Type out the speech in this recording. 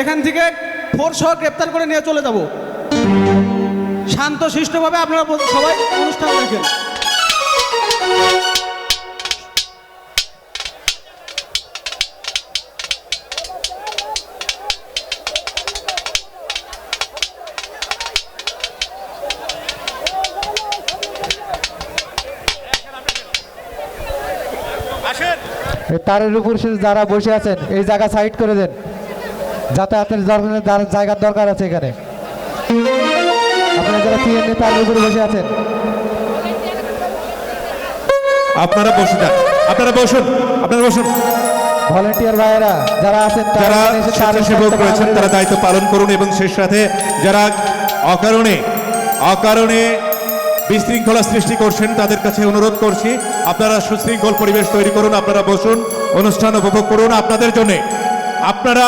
এখান থেকে ফোর সহ গ্রেপ্তার করে নিয়ে চলে যাব। শান্ত শিষ্টভাবে আপনারা সবাই অনুষ্ঠান দেখেন। তারের উপর যারা বসে আছেন, এই জায়গা সাইড করে দেন। যাতায়াতের জায়গার দরকার আছে এখানে। আপনারা যারা উপরে বসে আছেন। আপনারা বসে যান। আপনারা বসুন আপনারা বসুন। ভলেন্টিয়ার ভাইয়েরা যারা আছেন যারা স্বেচ্ছাসেবক রয়েছেন তারা দায়িত্ব পালন করুন এবং সেই সাথে যারা অকারণে অকারণে বিশৃঙ্খলা সৃষ্টি করছেন তাদের কাছে অনুরোধ করছি আপনারা সুশৃঙ্খল পরিবেশ তৈরি করুন আপনারা বসুন অনুষ্ঠান উপভোগ করুন আপনাদের জন্য। আপনারা